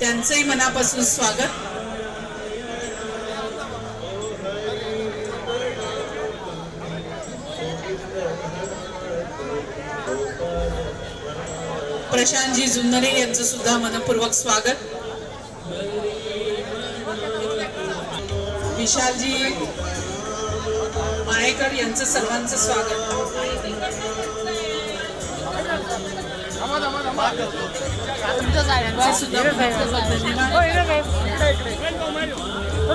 त्यांचंही मनापासून स्वागत. प्रशांतजी जुन्नरे यांचं सुद्धा मनपूर्वक स्वागत. विशालजी माळेकर यांचं सर्वांचं स्वागत.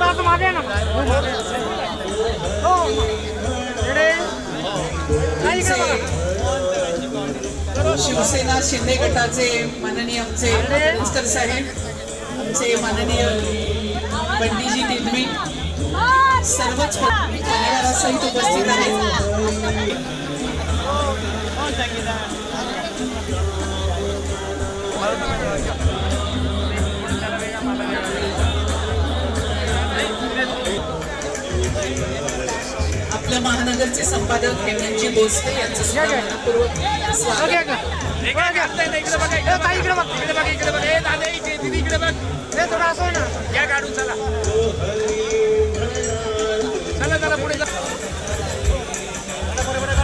आता मागे ना हो इकडे शिवसेना शिंदे गटाचे माननीय आमचे मिनिस्टर साहेब आमचे माननीय पंडितजी दिलमी सर्वच परिवारासहित उपस्थित आहेत. आपल्या महानगरचे संपादक हेमंतजी भोसले यांचं सुद्धा मनपूर्वक स्वागत. ओके इकडे. बघा. ए, ताई इकडे बघ इकडे बघ. इकडे बघ ए दादा इकडे दीदी इकडे बघ. ए थोडं असं ना. या काढून चला. चला चला पुढे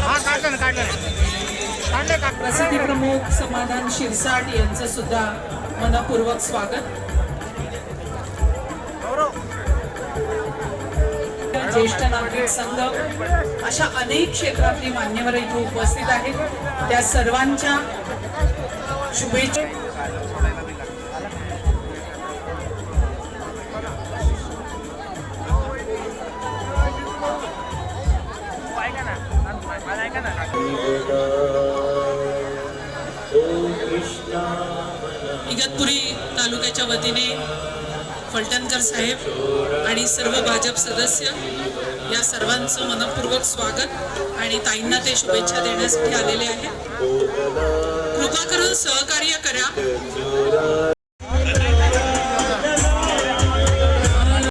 हा काढलं काढलं. प्रसिद्धी प्रमुख समाधान शिरसाट यांचं सुद्धा मनपूर्वक स्वागत. ज्येष्ठ नागरिक संघ अशा अनेक क्षेत्रातली मान्यवर इथे उपस्थित आहेत. त्या सर्वांच्या शुभेच्छा. इगतपुरी तालुक्याच्या वतीने फलटणकर साहेब आणि सर्व भाजप सदस्य या सर्वांचं मनपूर्वक स्वागत आणि ताईंना ते शुभेच्छा देण्यासाठी आलेले आहेत. कृपा करून सहकार्य करा.